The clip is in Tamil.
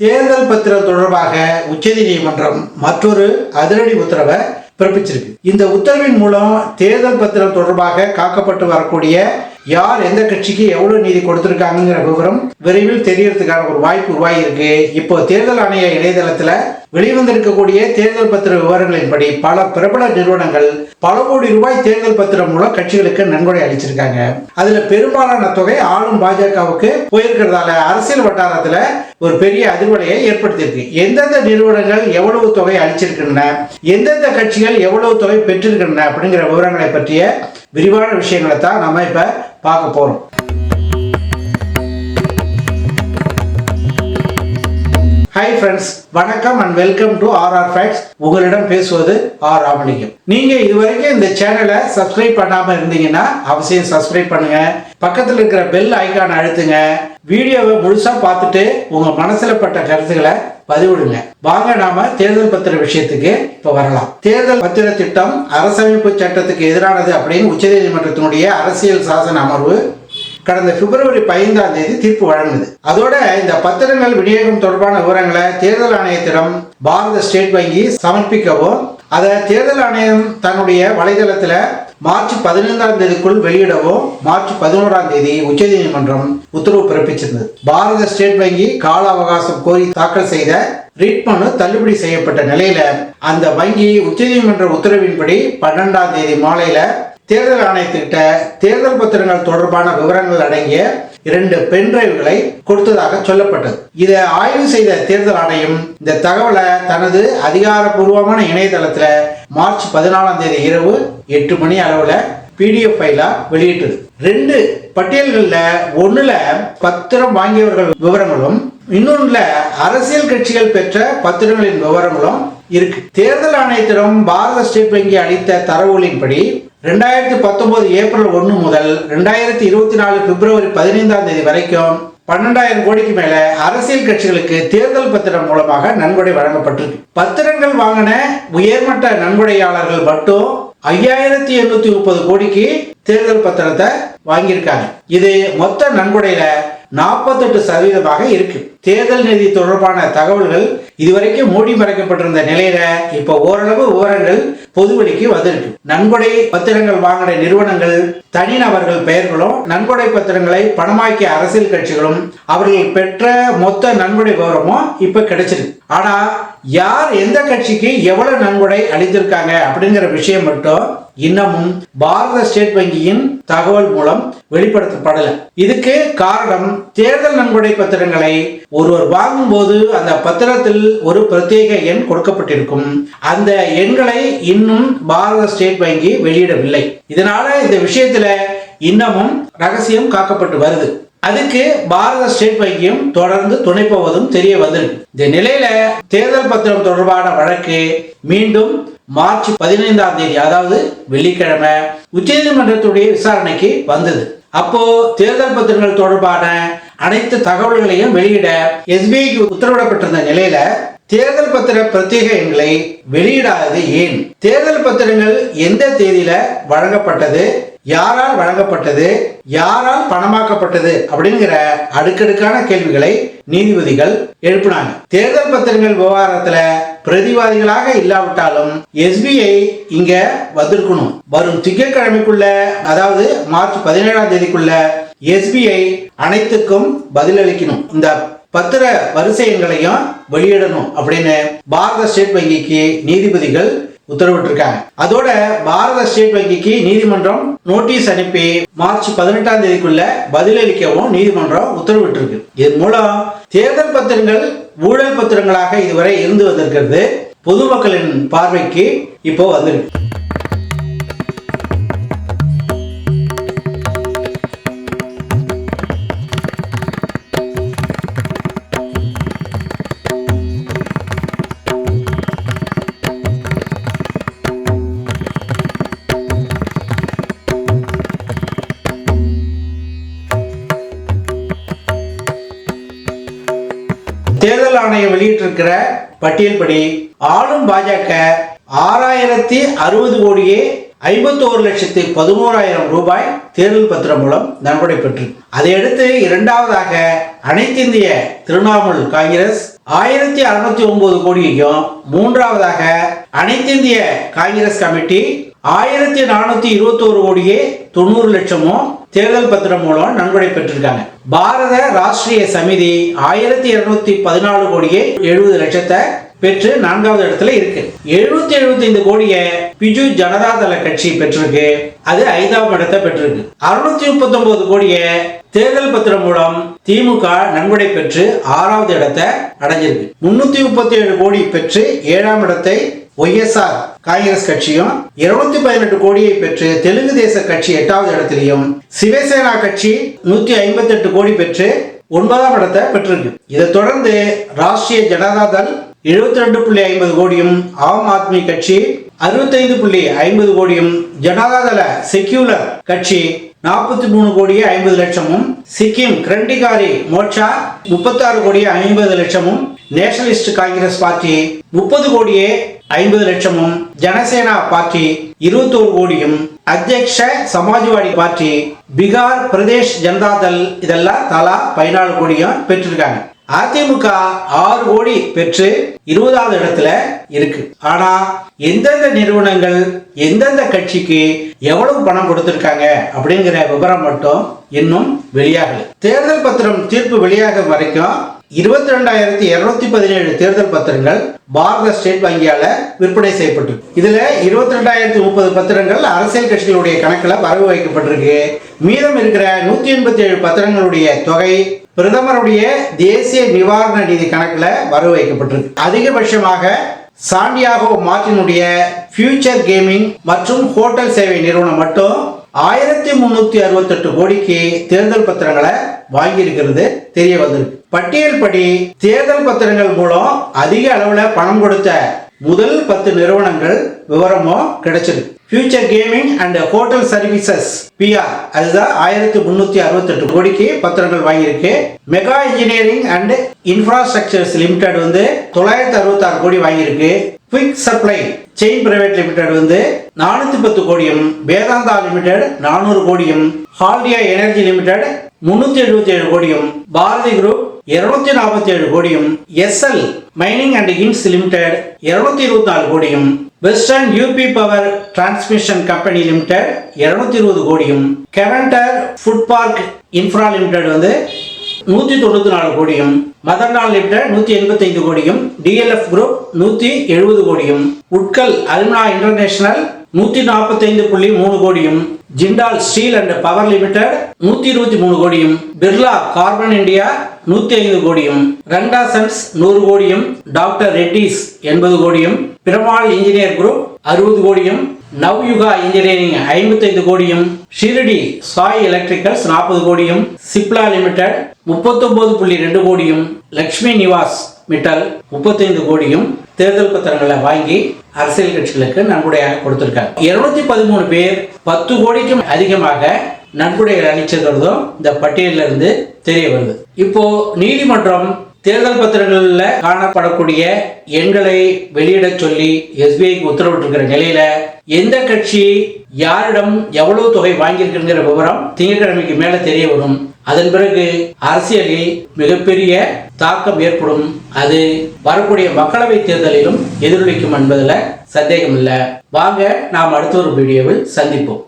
தேர்தல் பத்திரம் தொடர்பாக உச்சநீதிமன்றம் மற்றொரு அதிரடி உத்தரவை பிறப்பிச்சிருக்கு. இந்த உத்தரவின் மூலம் தேர்தல் பத்திரம் தொடர்பாக காக்கப்பட்டு வரக்கூடிய யார் எந்த கட்சிக்கு எவ்வளவு நிதி கொடுத்திருக்காங்கிற விவரம் விரைவில் தெரியறதுக்கான ஒரு வாய்ப்பு உருவாகியிருக்கு. இப்போ தேர்தல் ஆணைய இணையதளத்துல வெளிவந்திருக்கக்கூடிய தேர்தல் பத்திர விவரங்களின்படி பல பிரபல நிறுவனங்கள் பல கோடி ரூபாய் தேர்தல் பத்திரம் மூலம் கட்சிகளுக்கு நன்கொடை அளிச்சிருக்காங்க. அதுல பெரும்பாலான தொகை ஆளும் பாஜகவுக்கு போயிருக்கிறதால அரசியல் வட்டாரத்துல ஒரு பெரிய அதிர்வலையை ஏற்படுத்தியிருக்கு. எந்தெந்த நிறுவனங்கள் எவ்வளவு தொகை அளிச்சிருக்கின்றன? எந்தெந்த கட்சிகள் எவ்வளவு தொகை பெற்றிருக்கின்றன அப்படிங்கிற விவரங்களை பற்றிய விரிவான விஷயங்களை தான் நம்ம இப்ப பார்க்க போறோம். ஹாய் ஃப்ரெண்ட்ஸ் வணக்கம் and welcome to R R facts உங்களிடம் பேசுவது ஆர் ராமலிங்கம். நீங்க இதுவரைக்கும் இந்த சேனலை சப்ஸ்கிரைப் பண்ணாம இருந்தீங்கன்னா அவசியம் சப்ஸ்கிரைப் பண்ணுங்க. பக்கத்தில் இருக்கிற பெல் ஐக்கான் அழுத்துங்க. வீடியோவை முழுசா பார்த்துட்டு உங்க மனசுல பட்ட கருத்துக்களை பதிவிடுங்க. வாங்க நாம தேர்தல் பத்திர விஷயத்துக்கு இப்ப வரலாம். தேர்தல் பத்திர திட்டம் அரசமைப்பு சட்டத்துக்கு எதிரானது அப்படின்னு உச்சநீதிமன்றத்தினுடைய அரசியல் சாசன அமர்வு கடந்த பிப்ரவரி பதினைந்தாம் தேதி தீர்ப்பு வழங்குது அதோட இந்த பத்திரங்கள் விநியோகம் தொடர்பான விவரங்களை தேர்தல் ஆணையத்திடம் பாரத ஸ்டேட் வங்கி சமர்ப்பிக்கவும் அதை தேர்தல் ஆணையம் தன்னுடைய வலைதளத்தில் மார்ச் பதினைந்தாம் தேதிக்குள் வெளியிடவும் மார்ச் பதினோராம் தேதி உச்சநீதிமன்றம் உத்தரவு பிறப்பிச்சிருந்தது. பாரத ஸ்டேட் வங்கி கால அவகாசம் கோரி தாக்கல் செய்த ரிட் மனு தள்ளுபடி செய்யப்பட்ட நிலையில அந்த வங்கி உச்சநீதிமன்ற உத்தரவின்படி பன்னெண்டாம் தேதி மாலையில தேர்தல் ஆணையத்திட்ட தேர்தல் பத்திரங்கள் தொடர்பான விவரங்கள் அடங்கிய இரண்டு பென்ட்ரைவ்களை கொடுத்ததாக சொல்லப்பட்டது. இதை ஆய்வு செய்த தேர்தல் ஆணையம் இந்த தகவலை தனது அதிகாரப்பூர்வமான இணையதளத்துல மார்ச் பதினாலாம் தேதி இரவு எட்டு மணி அளவுல பிடிஎஃப் ஃபைலா வெளியிட்டது. ரெண்டு பட்டியல்கள்ல ஒண்ணுல பத்திரம் வாங்கியவர்கள் விவரங்களும் இன்னொன்றுல அரசியல் கட்சிகள் பெற்ற பத்திரங்களின் விவரங்களும் இருக்கு. தேர்தல் ஆணையத்திடம் பாரத ஸ்டேட் வங்கி அளித்த தரவுகளின்படி ரெண்டாயிரத்தி பத்தொன்பது ஏப்ரல் ஒன்று முதல் ரெண்டாயிரத்தி இருபத்தி நாலு பிப்ரவரி பதினைந்தாம் தேதி வரைக்கும் பன்னெண்டாயிரம் கோடிக்கு மேல அரசியல் கட்சிகளுக்கு தேர்தல் பத்திரம் மூலமாக நன்கொடை வழங்கப்பட்டிருக்கு. பத்திரங்கள் வாங்கின உயர்மட்ட நன்கொடையாளர்கள் மட்டும் ஐயாயிரத்தி எண்ணூத்தி முப்பது கோடிக்கு தேர்தல் பத்திரத்தை வாங்கியிருக்காங்க. இது மொத்த நன்கொடையில நாற்பத்தெட்டு சதவீதமாக இருக்கு. தேர்தல் நிதி தொடர்பான தகவல்கள் இதுவரைக்கும் மூடி மறைக்கப்பட்டிருந்த நிலையில இப்ப ஓரளவு விவரங்கள் பொதுவெளிக்கு வந்திருக்கு. நன்கொடை பத்திரங்கள் வாங்கின நிறுவனங்கள் தனிநபர்கள் பெயர்களும் நன்கொடை பத்திரங்களை பணமாக்கிய அரசியல் கட்சிகளும் அவர்கள் பெற்ற மொத்த நன்கொடை விவரமும் இப்ப கிடைச்சிருக்கு. ஆனா யார் எந்த கட்சிக்கு எவ்வளவு நன்கொடை அளித்திருக்காங்க அப்படிங்கிற விஷயம் மட்டும் இன்னமும் பாரத ஸ்டேட் வங்கியின் தகவல் மூலம் வெளிப்படுத்தப்படல. இதுக்கு காரணம் தேர்தல் நன்கொடை பத்திரங்களை ஒருவர் வாங்கும்போது அந்த பத்திரத்தில் ஒரு பிரத்யேக எண் கொடுக்கப்பட்டிருக்கும். அந்த எண்களை இன்னும் பாரத ஸ்டேட் வங்கி வெளியிடவில்லை. இதனால இந்த விஷயத்துல இன்னமும் ரகசியம் காக்கப்பட்டு வருது. அதுக்கு பாரத ஸ்டேட் வங்கியும் தொடர்ந்து துணைப்போவதும் தெரிய வந்திருக்கு. இந்த நிலையில தேர்தல் பத்திரம் தொடர்பான வழக்கு மீண்டும் மார்ச் பதினைந்தாம் தேதி அதாவது வெள்ளிக்கிழமை உச்சநீதிமன்றத்துடைய விசாரணைக்கு வந்தது. அப்போ தேர்தல் பத்திரங்கள் தொடர்பான அனைத்து தகவல்களையும் வெளியிட எஸ்பிஐக்கு உத்தரவிடப்பட்டிருந்த நிலையில தேர்தல் பத்திர பிரத்யேக எண்களை வெளியிடாதது ஏன்? தேர்தல் பத்திரங்கள் எந்த தேதியில வழங்கப்பட்டது? யாரால் வழங்கப்பட்டது யாரால் பணமாக்கப்பட்டது அப்படிங்கிற அடுக்கடுக்கான கேள்விகளை நீதிபதிகள் எழுப்பினாங்க. தேர்தல் பத்திரங்கள் விவகாரத்துல பிரதிவாதிகளாக இல்லாவிட்டாலும் எஸ்பிஐ இங்க வந்திருக்கணும். வரும் திங்கட்கிழமைக்குள்ள அதாவது மார்ச் பதினேழாம் தேதிக்குள்ள எஸ்பிஐ அனைத்துக்கும் பதிலளிக்கணும். இந்த பத்திர வரிசை எண்களையும் வெளியிடணும் அப்படின்னு பாரத ஸ்டேட் வங்கிக்கு நீதிபதிகள் உத்தரவிட்டிருக்காங்க. அதோட பாரத ஸ்டேட் வங்கிக்கு நீதிமன்றம் நோட்டீஸ் அனுப்பி மார்ச் பதினெட்டாம் தேதிக்குள்ள பதிலளிக்கவும் நீதிமன்றம் உத்தரவிட்டிருக்கு. இதன் மூலம் தேர்தல் பத்திரங்கள் ஊழல் பத்திரங்களாக இதுவரை இருந்து வந்திருக்கிறது பொதுமக்களின் பார்வைக்கு இப்போ வந்திருக்கு. தேர்தல் ஆணையம் வெளியிட்டிருக்கிற பட்டியல்படி ஆளும் பாஜக ஆறாயிரத்தி அறுபது கோடியே ஐம்பத்தோரு லட்சத்தி பதினோராயிரம் ரூபாய் தேர்தல் பத்திரம் மூலம் நன்கொடை பெற்று அதையடுத்து இரண்டாவதாக அனைத்திந்திய திரிணாமுல் காங்கிரஸ் ஆயிரத்தி அறுநூத்தி ஒன்பது கோடியையும் மூன்றாவதாக அனைத்திந்திய காங்கிரஸ் கமிட்டி ஆயிரத்தி நானூத்தி இருபத்தோரு கோடியே தொண்ணூறு லட்சமும் தேர்தல் பத்திரம் மூலம் நன்கொடை பெற்றிருக்காங்க. பாரத ராஷ்டிரிய சமிதி ஆயிரத்தி இருநூத்தி பதினாலு கோடியே எழுபது லட்சத்தை பெற்று நான்காவது இடத்துல இருக்கு. எழுநூத்தி எழுபத்தி ஐந்து கோடியை பிஜு ஜனதா தள கட்சி பெற்றிருக்கு. அது ஐந்தாம் இடத்தை பெற்றிருக்கு. அறுநூத்தி முப்பத்தி ஒன்பது கோடியை தேர்தல் பத்திரம் மூலம் திமுக நன்கொடை பெற்று ஆறாவது இடத்தை அடைஞ்சிருக்கு. முன்னூத்தி முப்பத்தி ஏழு கோடி பெற்று ஏழாம் இடத்தை ஒய்எஸ்ஆர் காங்கிரஸ் கட்சியும் இருநூத்தி பதினெட்டு கோடியை பெற்று தெலுங்கு தேச கட்சி எட்டாவது இடத்திலையும் சிவசேனா கட்சி நூத்தி ஐம்பத்தி எட்டு கோடி பெற்று ஒன்பதாம் இடத்தை பெற்றிருக்கு. இதை தொடர்ந்து ராஷ்டிரிய ஜனதா தள் எழுபத்தி ரெண்டு புள்ளி ஐம்பது கோடியும் ஆம் ஆத்மி கட்சி அறுபத்தைந்து புள்ளி ஐம்பது கோடியும் ஜனதாதள செக்யூலர் கட்சி நாற்பத்தி மூணு கோடியே ஐம்பது லட்சமும் சிக்கிம் கிரண்டிகாரி மோர்ச்சா முப்பத்தாறு கோடியே ஐம்பது லட்சமும் நேஷனலிஸ்ட் காங்கிரஸ் பார்ட்டி முப்பது கோடியே ஐம்பது லட்சமும் ஜனசேனா பார்ட்டி இருபத்தோரு கோடியும் அத்தியக்ஷ சமாஜ்வாடி பார்ட்டி பீகார் பிரதேஷ் ஜனதாதள் இதெல்லாம் தலா பதினாலு கோடியும் பெற்றிருக்காங்க. அதிமுக ஆறு கோடி பெற்று இருபதாவது இடத்துல இருக்கு. ஆனா எந்தெந்த நிறுவனங்கள் எந்தெந்த கட்சிக்கு எவ்வளவு பணம் கொடுத்திருக்காங்க அப்படிங்கிற விவரம் மட்டும் இன்னும் வெளியாகல. தேர்தல் பத்திரம் தீர்ப்பு வெளியாக வரைக்கும் இருபத்தி ரெண்டாயிரத்தி இருநூத்தி பதினேழு தேர்தல் பத்திரங்கள் பாரத ஸ்டேட் வங்கியால விற்பனை செய்யப்பட்டிருக்கு. இதுல இருபத்தி ரெண்டாயிரத்தி முப்பது பத்திரங்கள் அரசியல் கட்சிகளுடைய கணக்குல வரவு வைக்கப்பட்டிருக்கு. மீதம் இருக்கிற நூத்தி எண்பத்தி ஏழு பத்திரங்களுடைய தொகை பிரதமருடைய தேசிய நிவாரண நிதி கணக்குல வரவு வைக்கப்பட்டிருக்கு. அதிகபட்சமாக சாண்டியாகோ மார்டினுடைய ஃபியூச்சர் கேமிங் மற்றும் ஹோட்டல் சேவை நிறுவனம் மட்டும் ஆயிரத்தி முன்னூத்தி அறுபத்தெட்டு கோடிக்கு தேர்தல் பத்திரங்களை வாங்கியிருக்கிறது தெரிய வந்திருக்கு. பட்டியல் படி தேர்தல் பத்திரங்கள் மூலம் அதிக அளவுல பணம் கொடுத்த முதல் பத்து நிறுவனங்கள் விவரமும் கிடைச்சிருக்கு future gaming and hotel services PR அதுதான் ஆயிரத்தி முன்னூத்தி அறுபத்தெட்டு கோடிக்கு பத்திரங்கள் வாங்கியிருக்கு. Mega engineering and infrastructures limited வந்து தொள்ளாயிரத்தி அறுபத்தாறு கோடி வாங்கியிருக்கு. Quick supply chain private limited வந்து நானூத்தி பத்து கோடியும் வேதாந்தா லிமிடெட் நானூறு கோடியும் ஹால்டியா எனர்ஜி லிமிடெட் முன்னூத்தி எழுபத்தி ஏழு கோடியும் பாரதி குரூப் இருநூத்தி நாற்பத்தி ஏழு கோடியும் SL mining and ins limited இருநூத்தி இருபத்தி நாலு கோடியும் western UP power transmission company limited இருநூத்தி இருபது கோடியும் Keventer food park infra limited வந்து நூத்தி தொண்ணூத்தி நாலு கோடியும் மதர்நாள் லிமிடெட் நூத்தி எண்பத்தி ஐந்து கோடியும் டிஎல்எஃப் குரூப் நூத்தி எழுபது கோடியும் உட்கல் அல்னா இன்டர்நேஷனல் நூத்தி நாற்பத்தி ஐந்து புள்ளி மூணு கோடியும் Jindal steel and power limited நூத்தி இருபத்தி மூணு கோடியும் பிர்லா கார்பன் இந்தியா நூத்தி ஐந்து கோடியும் ரண்டா சன்ஸ் நூறு கோடியும் டாக்டர் ரெட்டிஸ் எண்பது கோடியும் பிரமாள் இன்ஜினியர் குரூப் அறுபது கோடியும் நவ்யுகா இன்ஜினியரிங் ஐம்பத்தைந்து கோடியும் ஷிரடி சாய் எலக்ட்ரிக்கல்ஸ் நாற்பது கோடியும் சிப்லா லிமிடெட் முப்பத்தொன்பது புள்ளி ரெண்டு கோடியும் லக்ஷ்மி நிவாஸ் மிட்டல் முப்பத்தைந்து கோடியும் தேர்தல் பத்திரங்களை வாங்கி அரசியல் கட்சிகளுக்கு நன்கொடையாக கொடுத்திருக்காங்க இருநூத்தி பதிமூணு பேர் பத்து கோடிக்கும் அதிகமாக நன்கொடைகள் அளிச்சிருக்கிறதும் இந்த பட்டியலிருந்து தெரிய வருது. இப்போ நீதிமன்றம் தேர்தல் பத்திரங்களில் காணப்படக்கூடிய எண்களை வெளியிட சொல்லி எஸ்பிஐக்கு உத்தரவிட்டிருக்கிற நிலையில எந்த கட்சி யாரிடம் எவ்வளவு தொகை வாங்கியிருக்குங்கிற விவரம் திங்கட்கிழமைக்கு மேல தெரிய வரும். அதன் பிறகு அரசியலில் மிகப்பெரிய தாக்கம் ஏற்படும். அது வரக்கூடிய மக்களவை தேர்தலிலும் எதிரொலிக்கும் என்பதில் சந்தேகம் இல்லை வாங்க நாம் அடுத்த ஒரு வீடியோவில் சந்திப்போம்.